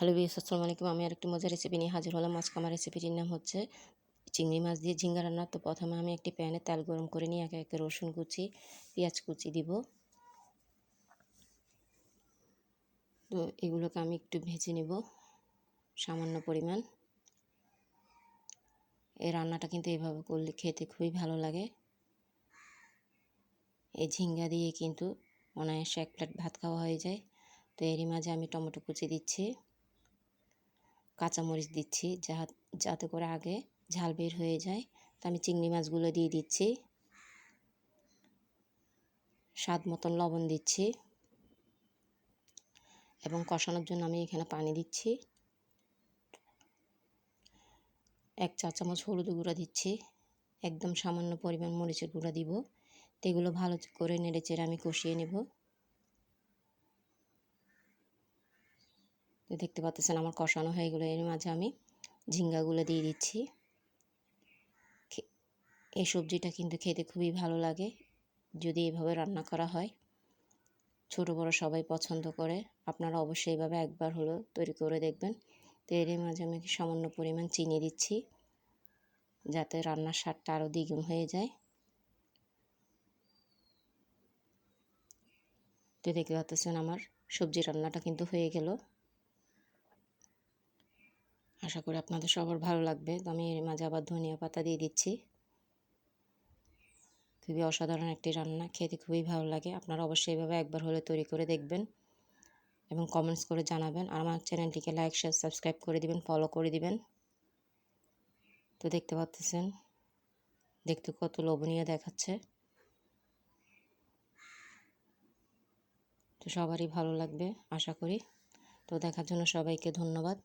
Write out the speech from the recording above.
Hello BS আসসালামু আলাইকুম। আমি আরেকটি মজার রেসিপি নিয়ে হাজির হলাম। আজকে আমার রেসিপিটির নাম হচ্ছে চিংড়ি মাছ দিয়ে ঝিঙ্গা রান্না। তো প্রথমে আমি একটি প্যানে তেল গরম করে নিয়ে একে একে রসুন কুচি, পেঁয়াজ কুচি দিব। তো এগুলোকে আমি একটু ভেজে নিব সামান্য পরিমাণ। এই রান্নাটা কিন্তু এভাবে করলে খেতে খুবই ভালো লাগে। এই ঝিঙ্গা দিয়ে কিন্তু অনায়াসে এক প্লেট ভাত খাওয়া হয়ে যায়। তো এরই মাঝে আমি টমেটো কুচি দিচ্ছি। কাঁচামরিচ দিচ্ছি যা যাতে করে আগে ঝাল বের হয়ে যায়। তো আমি চিংড়ি মাছগুলো দিয়ে দিচ্ছি। স্বাদ মতন লবণ দিচ্ছি। এবং কষানোর জন্য আমি এখানে পানি দিচ্ছি। এক চা চামচ হলুদ গুঁড়া দিচ্ছি। একদম সামান্য পরিমাণ মরিচের গুঁড়া দিব। তো এগুলো ভালো করে নেড়ে চেড়ে আমি কষিয়ে নেব। তো দেখতে পাচ্ছেন আমার কষানো হয়ে গেলো। এর মাঝে আমি ঝিঙ্গাগুলো দিয়ে দিচ্ছি। এই সবজিটা কিন্তু খেতে খুবই ভালো লাগে। যদি এভাবে রান্না করা হয়, ছোট বড় সবাই পছন্দ করে, আপনারা অবশ্যই এভাবে একবার হলো তৈরি করে দেখবেন। তো এর মাঝে আমি সামান্য পরিমাণ চিনি দিচ্ছি, যাতে রান্নার স্বাদটা আরও দ্বিগুণ হয়ে যায়। তো দেখতে পাচ্ছেন আমার সবজি রান্নাটা কিন্তু হয়ে গেল। আশা করি আপনাদের সবার ভালো লাগবে। তো আমি এর মাঝে আবার ধনিয়া পাতা দিয়ে দিচ্ছি। খুবই অসাধারণ একটি রান্না, খেতে খুবই ভালো লাগে। আপনারা অবশ্যই এভাবে একবার হলে তৈরি করে দেখবেন এবং কমেন্টস করে জানাবেন। আর আমার চ্যানেলটিকে লাইক শেয়ার সাবস্ক্রাইব করে দিবেন ফলো করে দিবেন। তো দেখতে পাচ্ছেন, দেখতে কত লোভনীয় দেখাচ্ছে। তো সবারই ভালো লাগবে, আশা করি। তো দেখার জন্য সবাইকে ধন্যবাদ।